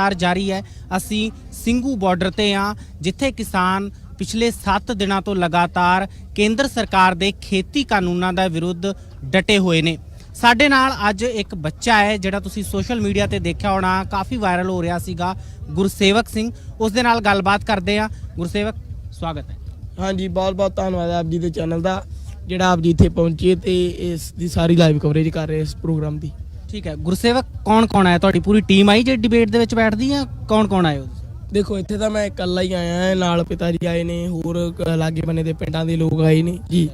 ਲਗਾਤਾਰ ਜਾਰੀ ਹੈ। ਅਸੀਂ ਸਿੰਘੂ ਬਾਰਡਰ ਤੇ ਆ ਜਿੱਥੇ ਕਿਸਾਨ ਪਿਛਲੇ 7 ਦਿਨਾਂ ਤੋਂ ਲਗਾਤਾਰ ਕੇਂਦਰ ਸਰਕਾਰ ਦੇ ਖੇਤੀ ਕਾਨੂੰਨਾਂ ਦਾ ਵਿਰੁੱਧ ਡਟੇ ਹੋਏ ਨੇ। ਸਾਡੇ ਨਾਲ ਅੱਜ ਇੱਕ ਬੱਚਾ ਹੈ, ਜਿਹੜਾ ਤੁਸੀਂ ਸੋਸ਼ਲ ਮੀਡੀਆ ਤੇ ਦੇਖਿਆ ਹੋਣਾ, ਕਾਫੀ ਵਾਇਰਲ ਹੋ ਰਿਹਾ ਸੀਗਾ, ਗੁਰਸੇਵਕ ਸਿੰਘ। ਉਸ ਦੇ ਨਾਲ ਗੱਲਬਾਤ ਕਰਦੇ ਆ ਗੁਰਸੇਵਕ, ਸਵਾਗਤ ਹੈ। ਹਾਂਜੀ, ਬਹੁਤ ਬਹੁਤ ਧੰਨਵਾਦ ਆਪ ਜੀ ਦੇ ਚੈਨਲ ਦਾ, ਜਿਹੜਾ ਆਪ ਜੀ ਇੱਥੇ ਪਹੁੰਚੇ ਤੇ ਇਸ ਦੀ ਸਾਰੀ ਲਾਈਵ ਕਵਰੇਜ ਕਰ ਰਹੇ ਇਸ ਪ੍ਰੋਗਰਾਮ ਦੀ। ਠੀਕ ਹੈ ਗੁਰਸੇਵਕ ਕੌਣ ਕੌਣ ਆਇਆ? ਤੁਹਾਡੀ ਪੂਰੀ ਟੀਮ ਆਈ ਜਿਹੜੀ ਡਿਬੇਟ ਦੇ ਵਿੱਚ ਬੈਠਦੀ ਆ ਕੌਣ ਕੌਣ ਆਏ ਹੋ ਤੁਸੀਂ? ਦੇਖੋ ਇੱਥੇ ਤਾਂ ਮੈਂ ਇਕੱਲਾ ਹੀ ਆਇਆ ਹਾਂ ਨਾਲ ਪਿਤਾ ਜੀ ਆਏ ਨੇ ਹੋਰ ਕ- ਲਾਗੇ ਬੰਨੇ ਦੇ ਪਿੰਡਾਂ ਦੇ ਲੋਕ ਆਏ ਨੇ ਜੀ।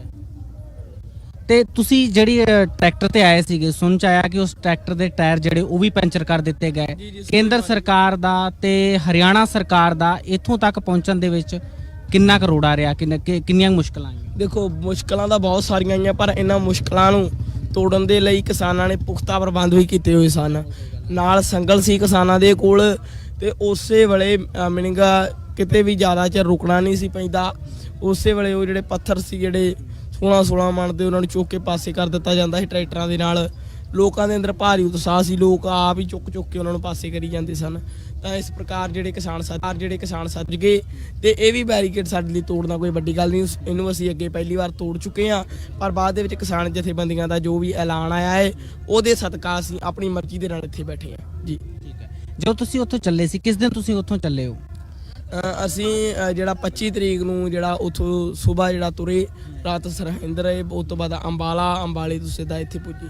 ਤੇ ਤੁਸੀਂ ਜਿਹੜੀ ਅ, ਟਰੈਕਟਰ ਤੇ ਆਏ ਸੀਗੇ ਸੁਣ ਚ ਆਇਆ ਕਿ ਉਸ ਟਰੈਕਟਰ ਦੇ ਟਾਇਰ ਜਿਹੜੇ ਉਹ ਵੀ ਪੈਂਚਰ ਕਰ ਦਿੱਤੇ ਗਏ। ਜੀ, ਜੀ, ਕੇਂਦਰ ਸਰਕਾਰ ਦਾ ਤੇ ਹਰਿਆਣਾ ਸਰਕਾਰ ਦਾ ਇੱਥੋਂ ਤੱਕ ਪਹੁੰਚਣ ਦੇ ਵਿੱਚ ਕਿੰਨਾ ਕਰੋੜਾ ਰਿਹਾ? ਕਿੰਨੀਆਂ ਕੁ ਮੁਸ਼ਕਲਾਂ ਆਈਆਂ? ਦੇਖੋ ਮੁਸ਼ਕਲਾਂ ਤਾਂ ਬਹੁਤ ਸਾਰੀਆਂ ਆਈਆਂ ਪਰ ਇਹਨਾਂ ਮੁਸ਼ਕਲਾਂ ਨੂੰ ਤੋੜਨ ਦੇ ਲਈ ਕਿਸਾਨਾਂ ਨੇ ਪੁਖਤਾ ਪ੍ਰਬੰਧ ਵੀ ਕੀਤੇ ਹੋਏ ਸਨ। ਨਾਲ ਸੰਗਲ ਸੀ ਕਿਸਾਨਾਂ ਦੇ ਕੋਲ ਤੇ ਉਸੇ ਵੇਲੇ ਮੀਨਿੰਗ ਕਿਤੇ ਵੀ ਜ਼ਿਆਦਾ ਚਿਰ ਰੁਕਣਾ ਨਹੀਂ ਸੀ ਪੈਂਦਾ। ਉਸੇ ਵੇਲੇ ਉਹ ਜਿਹੜੇ ਪੱਥਰ ਸੀ, ਜਿਹੜੇ 16 16 ਮਣ ਦੇ ਉਹਨਾਂ ਨੂੰ ਚੁੱਕ ਕੇ ਪਾਸੇ ਕਰ ਦਿੱਤਾ ਜਾਂਦਾ ਸੀ ਟਰੈਕਟਰਾਂ ਦੇ ਨਾਲ। ਲੋਕਾਂ ਦੇ ਅੰਦਰ ਭਾਰੀ ਉਤਸ਼ਾਹ ਸੀ ਲੋਕ ਆਪ ਹੀ ਚੁੱਕ ਚੁੱਕ ਕੇ ਉਹਨਾਂ ਨੂੰ ਪਾਸੇ ਕਰੀ ਜਾਂਦੇ ਸਨ। ਤਾਂ ਇਸ ਪ੍ਰਕਾਰ ਜਿਹੜੇ ਕਿਸਾਨ ਸੱਜ ਜਿਹੜੇ ਕਿਸਾਨ ਸੱਜ ਗਏ ਤੇ ਇਹ ਵੀ ਬੈਰੀਕੇਡ ਸਾਡੇ ਲਈ ਤੋੜਨਾ ਕੋਈ ਵੱਡੀ ਗੱਲ ਨਹੀਂ। ਇਹਨੂੰ ਅਸੀਂ ਅੱਗੇ ਪਹਿਲੀ ਵਾਰ ਤੋੜ ਚੁੱਕੇ ਹਾਂ ਪਰ ਬਾਅਦ ਦੇ ਵਿੱਚ ਕਿਸਾਨ ਜਥੇਬੰਦੀਆਂ ਦਾ ਜੋ ਵੀ ਐਲਾਨ ਆਇਆ ਹੈ ਉਹਦੇ ਸਦਕਾ ਅਸੀਂ ਆਪਣੀ ਮਰਜ਼ੀ ਦੇ ਨਾਲ ਇੱਥੇ ਬੈਠੇ ਹਾਂ। ਜੀ। ਠੀਕ ਹੈ। ਜਦੋਂ ਤੁਸੀਂ ਉੱਥੋਂ ਚੱਲੇ ਸੀ ਕਿਸ ਦਿਨ ਤੁਸੀਂ ਉੱਥੋਂ ਚੱਲੇ ਹੋ? ਅਸੀਂ ਜਿਹੜਾ 25 ਤਰੀਕ ਨੂੰ ਜਿਹੜਾ ਉਥੋਂ ਸਵੇਰ ਜਿਹੜਾ ਤੁਰੇ ਰਾਤ ਸਰਹਿੰਦ ਰਹੇ ਉਸ ਤੋਂ ਬਾਅਦ ਅੰਬਾਲਾ ਅੰਬਾਲੇ ਤੋਂ ਸਿੱਧਾ ਇੱਥੇ ਪੁੱਜੇ।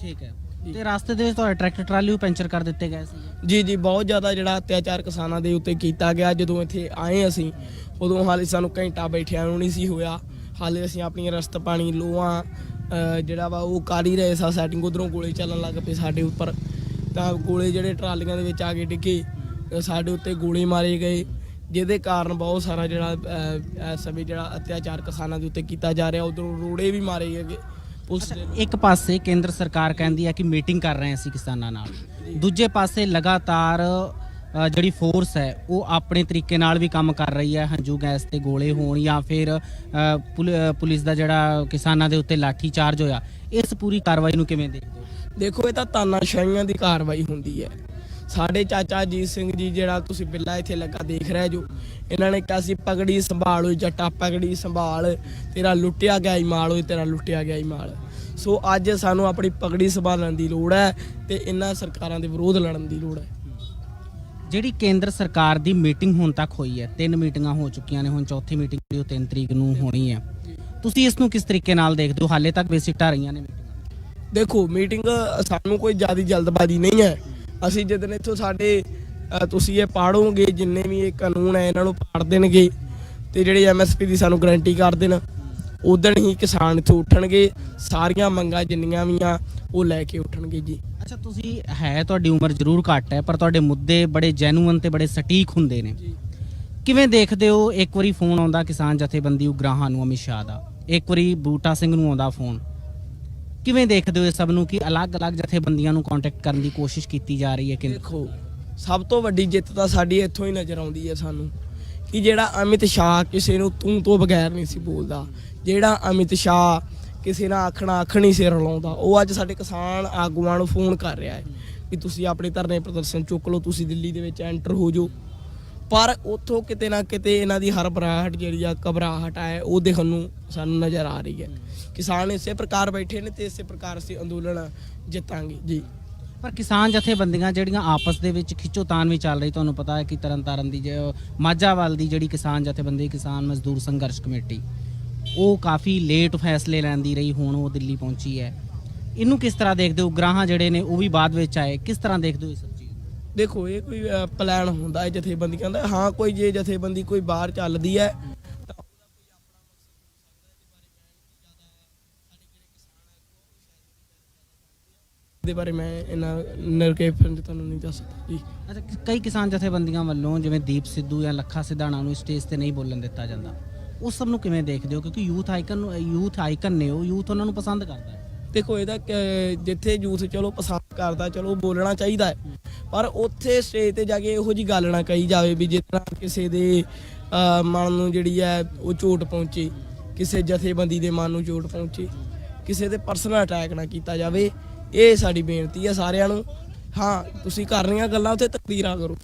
ਠੀਕ ਹੈ। ਤੇ ਰਸਤੇ ਦੇ ਵਿੱਚ ਤੁਹਾਡੇ ਟਰੈਕਟਰ ਟਰਾਲੀ ਵੀ ਪੈਂਚਰ ਕਰ ਦਿੱਤੇ ਗਏ ਸੀ ਜੀ ਜੀ ਬਹੁਤ ਜ਼ਿਆਦਾ ਜਿਹੜਾ ਅਤਿਆਚਾਰ ਕਿਸਾਨਾਂ ਦੇ ਉੱਤੇ ਕੀਤਾ ਗਿਆ। ਜਦੋਂ ਇੱਥੇ ਆਏ ਅਸੀਂ ਉਦੋਂ ਹਾਲੇ ਸਾਨੂੰ ਘੰਟਾ ਬੈਠਿਆਂ ਨੂੰ ਨਹੀਂ ਸੀ ਹੋਇਆ। ਹਾਲੇ ਅਸੀਂ ਆਪਣੀ ਰਸਤ ਪਾਣੀ ਲੋਹਾਂ ਅ, ਜਿਹੜਾ ਵਾ ਉਹ ਕਰ ਹੀ ਰਹੇ ਸਾਂ। ਸੈਟਿੰਗ ਉਧਰੋਂ ਗੋਲੇ ਚੱਲਣ ਲੱਗ ਪਏ ਸਾਡੇ ਉੱਪਰ। ਤਾਂ ਗੋਲੇ ਜਿਹੜੇ ਟਰਾਲੀਆਂ ਦੇ ਵਿੱਚ ਆ ਕੇ ਡਿੱਗੇ ਅ, ਸਾਡੇ ਉੱਤੇ ਗੋਲੇ ਮਾਰੇ ਗਏ। ਜਿਹਦੇ ਕਾਰਨ ਬਹੁਤ ਸਾਰਾ ਜਿਹੜਾ ਅ, ਇਸ ਸਮੇਂ ਜਿਹੜਾ ਅਤਿਆਚਾਰ ਕਿਸਾਨਾਂ ਦੇ ਉੱਤੇ ਕੀਤਾ ਜਾ ਰਿਹਾ। ਉਧਰੋਂ ਰੋੜੇ ਵੀ ਮਾਰੇ ਗਏ। ਦੇ ਇੱਕ ਪਾਸੇ ਕੇਂਦਰ ਸਰਕਾਰ ਕਹਿੰਦੀ ਹੈ ਕਿ ਮੀਟਿੰਗ ਕਰ ਰਹੇ ਸੀ ਕਿਸਾਨਾਂ ਨਾਲ। ਦੂਜੇ ਪਾਸੇ ਲਗਾਤਾਰ ਅ, ਜਿਹੜੀ ਫੋਰਸ ਹੈ ਉਹ ਆਪਣੇ ਤਰੀਕੇ ਨਾਲ ਵੀ ਕੰਮ ਕਰ ਰਹੀ ਹੈ। ਹੰਝੂ ਗੈਸ ਤੇ ਗੋਲੇ ਹੋਣ ਜਾਂ ਫਿਰ ਅ, ਪੁਲ- ਅ, ਪੁਲਿਸ ਦਾ ਜਿਹੜਾ ਕਿਸਾਨਾਂ ਦੇ ਉੱਤੇ ਲਾਠੀ ਚਾਰਜ ਹੋਇਆ ਇਸ ਪੂਰੀ ਕਾਰਵਾਈ ਨੂੰ ਕਿਵੇਂ ਦੇਖਦੇ ਹੋ? ਦੇਖੋ ਇਹ ਤਾਂ ਤਾਨਾਸ਼ਾਹੀਆਂ ਦੀ ਕਾਰਵਾਈ ਹੁੰਦੀ ਹੈ। ਸਾਡੇ ਚਾਚਾ ਅਜੀਤ ਸਿੰਘ ਜੀ ਜਿਹੜਾ ਤੁਸੀਂ ਬਿੱਲਾ ਇੱਥੇ ਲੱਗਾ ਦੇਖ ਰਹੇ ਜੋ ਇਹਨਾਂ ਨੇ ਕਿਹਾ ਸੀ ਪਗੜੀ ਸੰਭਾਲ ਜੱਟਾ ਪਗੜੀ ਸੰਭਾਲ। ਤੇਰਾ ਲੁੱਟਿਆ ਗਿਆ ਹੀ ਮਾਲ ਓਏ ਤੇਰਾ ਲੁੱਟਿਆ ਗਿਆ ਹੀ ਮਾਲ। ਸੋ ਅੱਜ ਸਾਨੂੰ ਆਪਣੀ ਪਗੜੀ ਸੰਭਾਲਣ ਦੀ ਲੋੜ ਹੈ ਤੇ ਇਹਨਾਂ ਸਰਕਾਰਾਂ ਦੇ ਵਿਰੋਧ ਲੜਨ ਦੀ ਲੋੜ ਹੈ। ਜਿਹੜੀ ਕੇਂਦਰ ਸਰਕਾਰ ਦੀ ਮੀਟਿੰਗ ਹੁਣ ਤੱਕ ਹੋਈ ਹੈ ਤਿੰਨ ਮੀਟਿੰਗਾਂ ਹੋ ਚੁੱਕੀਆਂ ਨੇ ਹੁਣ ਚੌਥੀ ਮੀਟਿੰਗ ਜਿਹੜੀ ਉਹ 3 ਤਰੀਕ ਨੂੰ ਹੋਣੀ ਹੈ। ਤੁਸੀਂ ਇਸ ਨੂੰ ਕਿਸ ਤਰੀਕੇ ਨਾਲ ਦੇਖਦੇ ਹੋ? ਹਾਲੇ ਤੱਕ ਬੇਸਿਕ ਢਾ ਰਹੀਆਂ ਨੇ ਮੀਟਿੰਗਾਂ। ਦੇਖੋ ਮੀਟਿੰਗ ਸਾਨੂੰ ਕੋਈ ਜ਼ਿਆਦਾ ਜਲਦਬਾਜ਼ੀ ਨਹੀਂ ਹੈ। ਅਸੀਂ ਜਦੋਂ ਇੱਥੋਂ ਸਾਡੇ ਤੁਸੀਂ ਇਹ ਪਾੜੋਗੇ ਜਿੰਨੇ ਵੀ ਇਹ ਕਾਨੂੰਨ ਹੈ ਇਹਨਾਂ ਨੂੰ ਪਾੜ ਦੇਣਗੇ ਤੇ ਜਿਹੜੇ ਐਮਐਸਪੀ ਦੀ ਸਾਨੂੰ ਗਾਰੰਟੀ ਕਰ ਦੇਣ ਉਦੋਂ ਹੀ ਕਿਸਾਨ ਇੱਥੋਂ ਉੱਠਣਗੇ ਸਾਰੀਆਂ ਮੰਗਾਂ ਜਿੰਨੀਆਂ ਵੀ ਆ ਉਹ ਲੈ ਕੇ ਉੱਠਣਗੇ ਜੀ। ਅੱਛਾ ਤੁਸੀਂ ਹੈ ਤੁਹਾਡੀ ਉਮਰ ਜ਼ਰੂਰ ਘੱਟ ਹੈ ਪਰ ਤੁਹਾਡੇ ਮੁੱਦੇ ਬੜੇ ਜੈਨੂਅਨ ਤੇ ਬੜੇ ਸਟੀਕ ਹੁੰਦੇ ਨੇ। ਕਿਵੇਂ ਦੇਖਦੇ ਹੋ ਇੱਕ ਵਾਰੀ ਫੋਨ ਆਉਂਦਾ ਕਿਸਾਨ ਜਥੇਬੰਦੀ ਉਗਰਾਹਾਂ ਨੂੰ ਅਮਿਤ ਸ਼ਾਹ ਦਾ? ਇੱਕ ਵਾਰੀ ਬੂਟਾ ਸਿੰਘ ਨੂੰ ਆਉਂਦਾ ਫੋਨ। ਕਿਵੇਂ ਦੇਖਦੇ ਹੋ ਇਹ ਸਭ ਨੂੰ ਕਿ ਅਲੱਗ-ਅਲੱਗ ਜਥੇਬੰਦੀਆਂ ਨੂੰ ਕੰਟੈਕਟ ਕਰਨ ਦੀ ਕੋਸ਼ਿਸ਼ ਕੀਤੀ ਜਾ ਰਹੀ ਹੈ ਕਿ ਦੇਖੋ, ਸਭ ਤੋਂ ਵੱਡੀ ਜਿੱਤ ਤਾਂ ਸਾਡੀ ਇੱਥੋਂ ਹੀ ਨਜ਼ਰ ਆਉਂਦੀ ਹੈ ਸਾਨੂੰ ਕਿ ਜਿਹੜਾ ਅਮਿਤ ਸ਼ਾਹ ਕਿਸੇ ਨੂੰ ਤੂੰ ਤੋਂ ਬਗੈਰ ਨਹੀਂ ਸੀ ਬੋਲਦਾ, ਜਿਹੜਾ ਅਮਿਤ ਸ਼ਾਹ ਕਿਸੇ ਨਾਲ ਆਖਣਾ ਅੱਖ ਨਹੀਂ ਸਿਰ ਰਲਾਉਂਦਾ, ਉਹ ਅੱਜ ਸਾਡੇ ਕਿਸਾਨ ਆਗੂਆਂ ਨੂੰ ਫੋਨ ਕਰ ਰਿਹਾ ਹੈ ਵੀ ਤੁਸੀਂ ਆਪਣੇ ਧਰਨੇ ਪ੍ਰਦਰਸ਼ਨ ਚੁੱਕ ਲਓ, ਤੁਸੀਂ ਦਿੱਲੀ ਦੇ ਵਿੱਚ ਐਂਟਰ ਹੋ ਜਾਓ। ਪਰ ਉੱਥੋਂ ਕਿਤੇ ਨਾ ਕਿਤੇ ਇਹਨਾਂ ਦੀ ਹਰ ਹਰਬਰਾਹਟ ਜਿਹੜੀ ਆ, ਘਬਰਾਹਟ ਹੈ ਉਹ ਦੇਖਣ ਨੂੰ ਸਾਨੂੰ ਨਜ਼ਰ ਆ ਰਹੀ ਹੈ। ਕਿਸਾਨ ਇਸੇ ਪ੍ਰਕਾਰ ਬੈਠੇ ਨੇ ਤੇ ਇਸੇ ਪ੍ਰਕਾਰ ਅਸੀਂ ਅੰਦੋਲਨ ਜਿੱਤਾਂਗੇ। ਜੀ। ਪਰ ਕਿਸਾਨ ਜਥੇਬੰਦੀਆਂ ਜਿਹੜੀਆਂ ਆਪਸ ਦੇ ਵਿੱਚ ਖਿੱਚੋਤਾਨ ਵੀ ਚੱਲ ਰਹੀ, ਤੁਹਾਨੂੰ ਪਤਾ ਹੈ ਕਿ ਤਰਨਤਾਰਨ ਦੀ ਜੋ, ਮਾਝਾਵਾਲ ਦੀ ਜਿਹੜੀ ਕਿਸਾਨ ਜਥੇਬੰਦੀ, ਕਿਸਾਨ ਮਜ਼ਦੂਰ ਸੰਘਰਸ਼ ਕਮੇਟੀ, ਉਹ ਕਾਫੀ ਲੇਟ ਫੈਸਲੇ ਲੈਂਦੀ ਰਹੀ, ਹੁਣ ਉਹ ਦਿੱਲੀ ਪਹੁੰਚੀ ਹੈ। ਇਹਨੂੰ ਕਿਸ ਤਰ੍ਹਾਂ ਦੇਖਦੇ ਹੋ? ਗ੍ਰਾਹਾਂ ਜਿਹੜੇ ਨੇ, ਉਹ ਵੀ ਬਾਅਦ ਵਿੱਚ ਆਏ। ਕਿਸ ਤਰ੍ਹਾਂ ਦੇਖਦੇ ਹੋ ਇਸ ਦੇਖੋ ਇਹ ਕੋਈ ਪਲਾਨ ਹੁੰਦਾ ਹੈ ਜਥੇਬੰਦੀਆਂ ਦਾ। ਹਾਂ ਕੋਈ ਜੇ ਜਥੇਬੰਦੀ ਕੋਈ ਬਾਹਰ ਚੱਲਦੀ ਹੈ ਇਹਦੇ ਬਾਰੇ ਮੈਂ ਇਹਨਾਂ ਨਰਕੇ ਫਿਰਨ ਤੁਹਾਨੂੰ ਨਹੀਂ ਦੱਸ ਸਕਦਾ। ਜੀ। ਅੱਛਾ ਕਈ ਕਿਸਾਨ ਜਥੇਬੰਦੀਆਂ ਵੱਲੋਂ ਜਿਵੇਂ ਦੀਪ ਸਿੱਧੂ ਜਾਂ ਲੱਖਾ ਸਿਧਾਣਾ ਨੂੰ ਸਟੇਜ ਤੇ ਨਹੀਂ ਬੋਲਣ ਦਿੱਤਾ ਜਾਂਦਾ। ਉਸ ਸਭ ਨੂੰ ਕਿਵੇਂ ਦੇਖਦੇ ਹੋ? ਕਿਉਂਕਿ ਯੂਥ ਆਈਕਨ ਯੂਥ ਆਈਕਨ ਨੇ ਉਹ ਯੂਥ ਉਹਨਾਂ ਨੂੰ ਪਸੰਦ ਕਰਦਾ ਹੈ। ਦੇਖੋ ਇਹਦਾ ਜਿੱਥੇ ਯੂਥ ਚਲੋ ਪਸੰਦ ਕਰਦਾ ਚਲੋ ਬੋਲਣਾ ਚਾਹੀਦਾ ਹੈ। ਪਰ ਉੱਥੇ ਸਟੇਜ ਤੇ ਜਾ ਕੇ ਇਹੋ ਜੀ ਗੱਲ ਨਾ ਕਹੀ ਜਾਵੇ ਵੀ ਜਿਸ ਤਰ੍ਹਾਂ ਕਿਸੇ ਦੇ ਅਹ, ਮਨ ਨੂੰ ਜਿਹੜੀ ਹੈ ਉਹ ਚੋਟ ਪਹੁੰਚੇ ਕਿਸੇ ਜਥੇਬੰਦੀ ਦੇ ਮਨ ਨੂੰ ਚੋਟ ਪਹੁੰਚੇ ਕਿਸੇ ਦੇ ਪਰਸਨਲ ਅਟੈਕ ਨਾ ਕੀਤਾ ਜਾਵੇ ਇਹ ਸਾਡੀ ਬੇਨਤੀ ਹੈ ਸਾਰਿਆਂ ਨੂੰ। ਹਾਂ ਤੁਸੀਂ ਕਰ ਰਹੀਆਂ ਗੱਲਾਂ ਉੱਥੇ ਤਕਦੀਰਾਂ ਕਰੋ।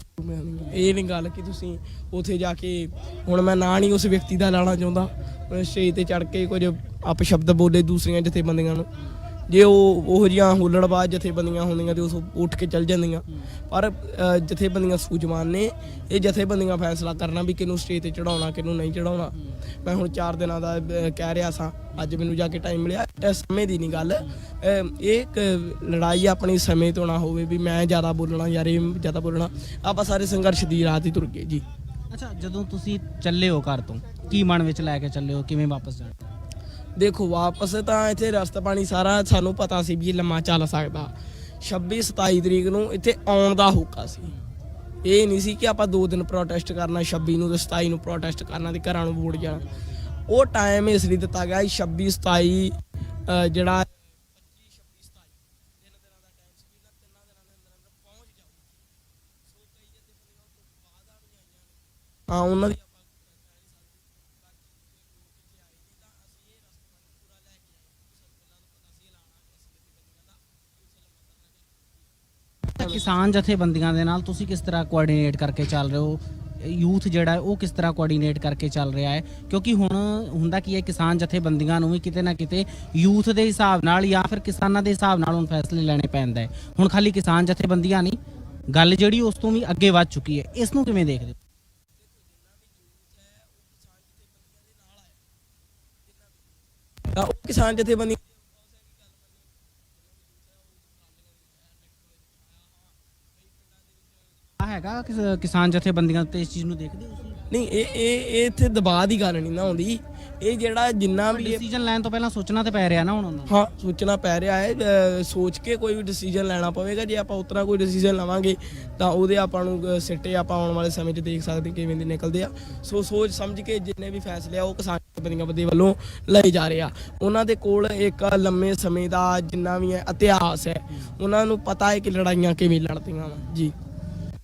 ਇਹ ਨਹੀਂ ਗੱਲ ਕਿ ਤੁਸੀਂ ਉੱਥੇ ਜਾ ਕੇ ਹੁਣ ਮੈਂ ਨਾਂ ਨਹੀਂ ਉਸ ਵਿਅਕਤੀ ਦਾ ਲੈਣਾ ਚਾਹੁੰਦਾ ਸਟੇਜ ਤੇ ਚੜ ਕੇ ਕੁਝ ਅਪਸ਼ਬਦ ਬੋਲੇ ਦੂਸਰੀਆਂ ਜਥੇਬੰਦੀਆਂ ਨੂੰ। ਜੇ ਉਹ ਉਹ ਜਿਹੀਆਂ ਹੁੱਲੜਬਾਜ਼ ਜਥੇਬੰਦੀਆਂ ਹੁੰਦੀਆਂ ਤੇ ਉਸ ਉੱਠ ਕੇ ਚੱਲ ਜਾਂਦੀਆਂ। ਪਰ ਅ, ਜਥੇਬੰਦੀਆਂ ਸੂਝਵਾਨ ਨੇ। ਇਹ ਜਥੇਬੰਦੀਆਂ ਫੈਸਲਾ ਕਰਨਾ ਵੀ ਕਿਹਨੂੰ ਸਟੇਜ ਤੇ ਚੜਾਉਣਾ ਕਿਹਨੂੰ ਨਹੀਂ ਚੜਾਉਣਾ ਮੈਂ ਹੁਣ 4 ਦਿਨਾਂ ਦਾ ਅ, ਕਹਿ ਰਿਹਾ ਸਾਂ। ਅੱਜ ਮੈਨੂੰ ਜਾ ਕੇ ਟਾਈਮ ਮਿਲਿਆ। ਇਹ ਸਮੇਂ ਦੀ ਨਹੀਂ ਗੱਲ। ਅ, ਇਹ ਇੱਕ ਲੜਾਈ ਆਪਣੀ ਸਮੇਂ ਤੋਂ ਨਾ ਹੋਵੇ ਵੀ ਮੈਂ ਜ਼ਿਆਦਾ ਬੋਲਣਾ ਯਾਰ ਇਹ ਜ਼ਿਆਦਾ ਬੋਲਣਾ। ਆਪਾਂ ਸਾਰੇ ਸੰਘਰਸ਼ ਦੀ ਰਾਹ ਤੇ ਤੁਰ ਗਏ ਜੀ। ਅੱਛਾ ਜਦੋਂ ਤੁਸੀਂ ਚੱਲੇ ਹੋ ਘਰ ਤੋਂ ਕੀ ਮਨ ਵਿੱਚ ਲੈ ਕੇ ਚੱਲੇ ਹੋ? ਕਿਵੇਂ ਵਾਪਸ ਜਾਣਾ? ਦੇਖੋ, ਵਾਪਸ ਤਾਂ ਇੱਥੇ ਰਸਤਾ ਪਾਣੀ ਸਾਰਾ ਸਾਨੂੰ ਪਤਾ ਸੀ ਵੀ ਇਹ ਲੰਮਾ ਚੱਲ ਸਕਦਾ। 26 27 ਤਰੀਕ ਨੂੰ ਇੱਥੇ ਆਉਣ ਦਾ ਹੋਕਾ ਸੀ। ਇਹ ਨਹੀਂ ਸੀ ਕਿ ਆਪਾਂ ਦੋ ਦਿਨ ਪ੍ਰੋਟੈਸਟ ਕਰਨਾ 26 ਨੂੰ ਤੇ 27 ਨੂੰ ਪ੍ਰੋਟੈਸਟ ਕਰਨਾ ਤੇ ਘਰਾਂ ਨੂੰ ਵੋਟ ਜਾਣਾ। ਉਹ ਟਾਈਮ ਇਸ ਲਈ ਦਿੱਤਾ ਗਿਆ 26 27 ਜਿਹੜਾ 25 26 27 ਤਿੰਨ ਦਿਨਾਂ ਦਾ ਟਾਈਮ ਸੀ ਵੀ ਇਹਨਾਂ ਤਿੰਨਾਂ ਦਿਨਾਂ ਦੇ ਅੰਦਰ ਅੰਦਰ ਪਹੁੰਚ ਜਾਊਗੀ ਸੋ ਕਈ ਜਥੇਬੰਦੀਆਂ ਉਸ ਤੋਂ ਬਾਅਦ ਆ ਵੀ ਆਈਆਂ ਨੇ ਹਾਂ ਉਹਨਾਂ ਦੀ ਆਪਾਂ ਤਾਂ ਕਿਸਾਨ ਜਥੇਬੰਦੀਆਂ ਦੇ ਨਾਲ ਤੁਸੀਂ ਕਿਸ ਤਰ੍ਹਾਂ ਕੋਆਰਡੀਨੇਟ ਕਰਕੇ ਚੱਲ ਰਹੇ ਹੋ? ਯੂਥ ਜਿਹੜਾ ਉਹ ਕਿਸ ਤਰ੍ਹਾਂ ਕੋਆਰਡੀਨੇਟ ਕਰਕੇ ਚੱਲ ਰਿਹਾ ਹੈ? ਕਿਉਂਕਿ ਹੁਣ ਹੁੰਦਾ ਕੀ ਹੈ, ਕਿਸਾਨ ਜਥੇਬੰਦੀਆਂ ਨੂੰ ਵੀ ਕਿਤੇ ਨਾ ਕਿਤੇ ਯੂਥ ਦੇ ਹਿਸਾਬ ਨਾਲ ਜਾਂ ਫਿਰ ਕਿਸਾਨਾਂ ਦੇ ਹਿਸਾਬ ਨਾਲ ਹੁਣ ਫੈਸਲੇ ਲੈਣੇ ਪੈਂਦਾ ਹੈ। ਹੁਣ ਖਾਲੀ ਕਿਸਾਨ ਜਥੇਬੰਦੀਆਂ ਨਹੀਂ, ਗੱਲ ਜਿਹੜੀ ਉਸ ਤੋਂ ਵੀ ਅੱਗੇ ਵੱਧ ਚੁੱਕੀ ਹੈ। ਇਸ ਨੂੰ ਕਿਵੇਂ ਦੇਖਦੇ ਹੋ? ਉਹ ਕਿਸਾਨ ਜਥੇਬੰਦੀਆਂ ਆ ਹੈਗਾ ਕਿਸ- ਕਿਸਾਨ ਜਥੇਬੰਦੀਆਂ ਤੇ ਇਸ ਚੀਜ਼ ਨੂੰ ਦੇਖਦੇ ਹੋ ਤੁਸੀਂ? ਨਹੀਂ ਇਹ ਇਹ ਇਹ ਇੱਥੇ ਦਬਾਅ ਦੀ ਗੱਲ ਨਹੀਂ ਨਾ ਆਉਂਦੀ। ਇਹ ਜਿਹੜਾ ਜਿੰਨਾ ਵੀ ਇਹ- ਡਿਸੀਜਨ ਲੈਣ ਤੋਂ ਪਹਿਲਾਂ ਸੋਚਣਾ ਤੇ ਪੈ ਰਿਹਾ ਨਾ ਹੁਣ ਉਹਨਾਂ ਨੂੰ। ਹਾਂ ਸੋਚਣਾ ਪੈ ਰਿਹਾ ਹੈ। ਅ, ਸੋਚ ਕੇ ਕੋਈ ਵੀ ਡਿਸੀਜਨ ਲੈਣਾ ਪਵੇਗਾ। ਜੇ ਆਪਾਂ ਉਤਰਾ ਕੋਈ ਡਿਸੀਜਨ ਲਵਾਂਗੇ ਤਾਂ ਉਹਦੇ ਆਪਾਂ ਨੂੰ ਅ, ਸਿੱਟੇ ਆਪਾਂ ਆਉਣ ਵਾਲੇ ਸਮੇਂ 'ਚ ਦੇਖ ਸਕਦੇ ਕਿਵੇਂ ਦੇ ਨਿਕਲਦੇ ਆ। ਸੋ ਸੋਚ ਸਮਝ ਕੇ ਜਿੰਨੇ ਵੀ ਫੈਸਲੇ ਆ ਉਹ ਕਿਸਾਨ ਜਥੇਬੰਦੀਆਂ ਦੇ ਵੱਲੋਂ ਲਏ ਜਾ ਰਹੇ ਆ। ਉਹਨਾਂ ਦੇ ਕੋਲ ਇੱਕ ਲੰਮੇ ਸਮੇਂ ਦਾ ਜਿੰਨਾ ਵੀ ਹੈ ਇਤਿਹਾਸ ਹੈ ਉਹਨਾਂ ਨੂੰ ਪਤਾ ਹੈ ਕਿ ਲੜਾਈਆਂ ਕਿਵੇਂ ਲੜਦੀਆਂ ਵਾ। ਜੀ।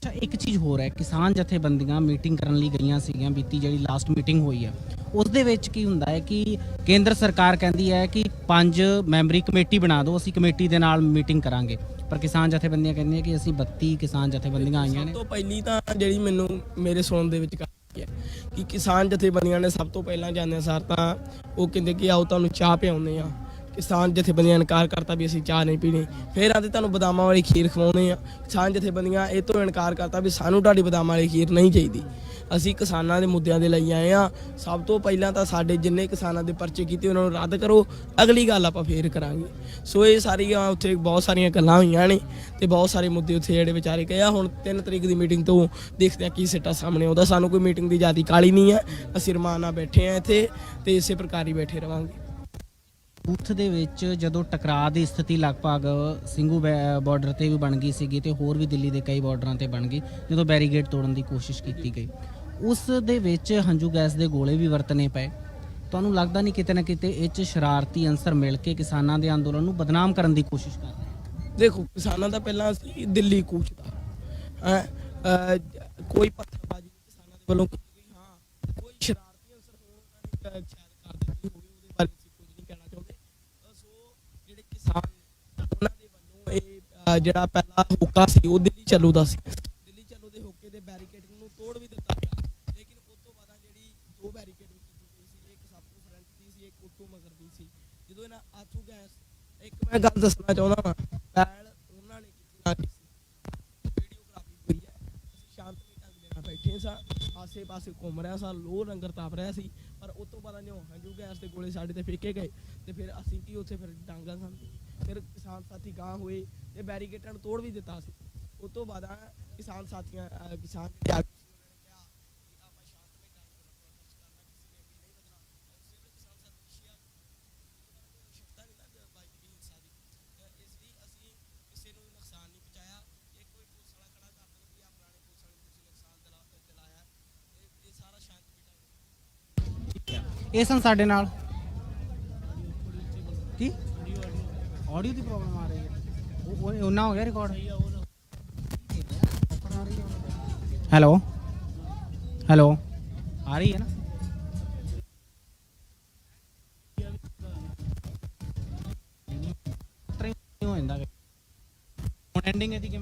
ਅੱਛਾ, ਇੱਕ ਚੀਜ਼ ਹੋਰ ਹੈ, ਕਿਸਾਨ ਜਥੇਬੰਦੀਆਂ ਮੀਟਿੰਗ ਕਰਨ ਲਈ ਗਈਆਂ ਸੀਗੀਆਂ, ਬੀਤੀ ਜਿਹੜੀ ਲਾਸਟ ਮੀਟਿੰਗ ਹੋਈ ਹੈ। ਉਸ ਦੇ ਵਿੱਚ ਕੀ ਹੁੰਦਾ ਹੈ ਕਿ ਕੇਂਦਰ ਸਰਕਾਰ ਕਹਿੰਦੀ ਹੈ ਕਿ ਪੰਜ ਮੈਂਬਰੀ ਕਮੇਟੀ ਬਣਾ ਦਿਓ, ਅਸੀਂ ਕਮੇਟੀ ਦੇ ਨਾਲ ਮੀਟਿੰਗ ਕਰਾਂਗੇ। ਪਰ ਕਿਸਾਨ ਜਥੇਬੰਦੀਆਂ ਕਹਿੰਦੀਆਂ ਕਿ ਅਸੀਂ 32 ਕਿਸਾਨ ਜਥੇਬੰਦੀਆਂ ਆਈਆਂ ਨੇ। ਸਭ ਤੋਂ ਪਹਿਲੀ ਤਾਂ ਜਿਹੜੀ ਮੈਨੂੰ ਮੇਰੇ ਸੁਣਨ ਦੇ ਵਿੱਚ ਗੱਲ ਹੈ ਕਿ ਕਿਸਾਨ ਜਥੇਬੰਦੀਆਂ ਨੇ ਸਭ ਤੋਂ ਪਹਿਲਾਂ ਜਾਂਦੇ ਸਾਰ ਤਾਂ ਉਹ ਕਹਿੰਦੇ ਕਿ ਆਓ ਤੁਹਾਨੂੰ ਚਾਹ ਪਿਆਉਂਦੇ ਆ ਕਿਸਾਨ ਜਥੇਬੰਦੀਆਂ ਇਨਕਾਰ ਕਰਤਾ ਵੀ ਅਸੀਂ ਚਾਹ ਨਹੀਂ ਪੀਣੀ। ਫਿਰ ਆਂਦੇ ਤੁਹਾਨੂੰ ਬਦਾਮਾਂ ਵਾਲੀ ਖੀਰ ਖਵਾਉਂਦੇ ਆ। ਕਿਸਾਨ ਜਥੇਬੰਦੀਆਂ ਇਹ ਤੋਂ ਇਨਕਾਰ ਕਰਤਾ ਵੀ ਸਾਨੂੰ ਤੁਹਾਡੀ ਬਦਾਮਾਂ ਵਾਲੀ ਖੀਰ ਨਹੀਂ ਚਾਹੀਦੀ। ਅਸੀਂ ਕਿਸਾਨਾਂ ਦੇ ਮੁੱਦਿਆਂ ਦੇ ਲਈ ਆਏ ਆ। ਸਭ ਤੋਂ ਪਹਿਲਾਂ ਤਾਂ ਸਾਡੇ ਜਿੰਨੇ ਕਿਸਾਨਾਂ ਦੇ ਪਰਚੇ ਕੀਤੇ ਉਹਨਾਂ ਨੂੰ ਰੱਦ ਕਰੋ। ਅਗਲੀ ਗੱਲ ਆਪਾਂ ਫੇਰ ਕਰਾਂਗੇ। ਸੋ ਇਹ ਸਾਰੀਆਂ ਉੱਥੇ ਬਹੁਤ ਸਾਰੀਆਂ ਗੱਲਾਂ ਹੋਈਆਂ ਨੇ ਤੇ ਬਹੁਤ ਸਾਰੇ ਮੁੱਦੇ ਉੱਥੇ ਜਿਹੜੇ ਵਿਚਾਰੇ ਗਏ ਆ। ਹੁਣ 3 ਤਰੀਕ ਦੀ ਮੀਟਿੰਗ ਤੋਂ ਦੇਖਦੇ ਆ ਕੀ ਸਿੱਟਾ ਸਾਹਮਣੇ ਆਉਂਦਾ। ਸਾਨੂੰ ਕੋਈ ਮੀਟਿੰਗ ਦੀ ਜਿਆਦੀ ਕਾਲੀ ਨਹੀਂ ਹੈ ਅਸੀਂ ਰਮਾਨਾ ਬੈਠੇ ਆ ਇੱਥੇ ਤੇ ਇਸੇ ਪ੍ਰਕਾਰ ਹੀ ਬੈਠੇ ਰਵਾਂਗੇ। ਬੂਥ ਦੇ ਵਿੱਚ ਜਦੋਂ ਟਕਰਾਅ ਦੀ ਸਥਿਤੀ ਲਗਭਗ ਸਿੰਘੂ ਬਾਰਡਰ ਤੇ ਵੀ ਬਣ ਗਈ ਸੀਗੀ ਤੇ ਹੋਰ ਵੀ ਦਿੱਲੀ ਦੇ ਕਈ ਬਾਰਡਰਾਂ ਤੇ ਬਣ ਗਈ, ਜਦੋਂ ਬੈਰੀਗੇਡ ਤੋੜਨ ਦੀ ਕੋਸ਼ਿਸ਼ ਕੀਤੀ ਗਈ। ਉਸ ਦੇ ਵਿੱਚ ਹੰਝੂ ਗੈਸ ਦੇ ਗੋਲੇ ਵੀ ਵਰਤਨੇ ਪਏ। ਤੁਹਾਨੂੰ ਲੱਗਦਾ ਨਹੀਂ ਕਿਤੇ ਨਾ ਕਿਤੇ ਇਹ ਚ ਸ਼ਰਾਰਤੀ ਅੰਸਰ ਮਿਲ ਕੇ ਕਿਸਾਨਾਂ ਦੇ ਅੰਦੋਲਨ ਨੂੰ ਬਦਨਾਮ ਕਰਨ ਦੀ ਕੋਸ਼ਿਸ਼ ਕਰ ਰਹੇ ਦੇਖੋ, ਕਿਸਾਨਾਂ ਦਾ ਪਹਿਲਾਂ ਸੀ ਦਿੱਲੀ ਕੂਚ ਦਾ। ਕੋਈ ਪੱਥਰਬਾਜ਼ੀ ਕਿਸਾਨਾਂ ਦੇ ਵੱਲੋਂ ਕੀਤੀ ਗਈ, ਹਾਂ। ਕੋਈ ਸ਼ਰਾਰਤੀ ਅਨਸਰ ਹੋਣ ਉਹਨਾਂ ਨੇ ਅਹ, ਸ਼ਾਇਦ ਕਰ ਦਿੱਤੀ ਹੋਵੇ ਉਹਦੇ ਬਾਰੇ ਅਸੀਂ ਕੁਝ ਨਹੀਂ ਕਹਿਣਾ ਚਾਹੁੰਦੇ ਅਹ, ਸੋ ਜਿਹੜੇ ਕਿਸਾਨ ਨੇ, ਉਹਨਾਂ ਦੇ ਵੱਲੋਂ ਇਹ ਅਹ, ਜਿਹੜਾ ਪਹਿਲਾ ਹੋਕਾ ਸੀ, ਉਹ ਦਿੱਲੀ ਚੱਲੂ ਦਾ ਸੀ। ਦਿੱਲੀ ਚੱਲੂ ਦੇ ਹੋਕੇ ਦੇ ਬੈਰੀਕੇਡਿੰਗ ਨੂੰ ਤੋੜ ਵੀ ਦਿੱਤਾ ਗਿਆ। ਲੇਕਿਨ ਉਸ ਤੋਂ ਬਾਅਦ ਜਿਹੜੀ ਦੋ ਬੈਰੀਕੇਡਿੰਗ ਕੀਤੀ ਸੀ, ਇੱਕ ਸਭ ਤੋਂ ਫਰੰਟ ਦੀ ਸੀ, ਇੱਕ ਉੱਤੋਂ ਮਗਰ ਦੀ ਸੀ। ਜਦੋਂ ਇਹਨਾਂ ਆਥੂ ਗੈਸ, ਇੱਕ ਮੈਂ ਗੱਲ ਦੱਸਣਾ ਚਾਹੁੰਦਾ ਵਾਂ ਪਹਿਲ ਉਹਨਾਂ ਨੇ ਕੀਤੀ ਨਾ ਵੀਡੀਓਗ੍ਰਾਫੀ ਹੋਈ ਹੈ। ਅਸੀਂ ਸ਼ਾਂਤਮਈ ਢੰਗ ਦੇ ਨਾਲ ਬੈਠੇ ਸਾਂ ਆਸੇ ਪਾਸੇ ਘੁੰਮ ਰਿਹਾ ਸਾਂ ਲੋ ਲੰਗਰ ਤਾਪ ਰਿਹਾ ਸੀ। ਪਰ ਉਸ ਤੋਂ ਬਾਅਦ ਜਦੋਂ ਹੰਝੂ ਗੈਸ ਦੇ ਗੋਲੇ ਸਾਡੇ ਤੇ ਫੇਕੇ ਗਏ, ਤੇ ਫਿਰ ਅਸੀਂ ਕੀ ਉੱਥੇ ਫਿਰ ਡਾਂਗਾ ਸਨ ਫਿਰ ਕਿਸਾਨ ਸਾਥੀ ਗਾਂ ਹੋਏ ਤੇ ਬੈਰੀਕੇਟਾਂ ਨੂੰ ਤੋੜ ਵੀ ਦਿੱਤਾ ਸੀ। ਉਸ ਤੋਂ ਬਾਅਦ ਕਿਸਾਨ ਸਾਥੀਆਂ ਅਹ ਕਿਸਾਨ ਜਿਹੜੇ ਆਗੂ ਸੀ ਨਾਲ। ਆਡੀਓ ਦੀ ਪ੍ਰੋਬਲਮ ਆ ਰਹੀ ਹੈ। ਉਹ ਉਹਨਾਂ ਹੋ ਗਿਆ ਰਿਕਾਰਡ ਹੈਲੋ ਹੈਲੋ ਆ ਰਹੀ ਹੈ ਨਾ? ਹੋ ਜਾਂਦਾ। ਹੁਣ ਐਂਡਿੰਗ ਇਹਦੀ ਕਿਵੇਂ?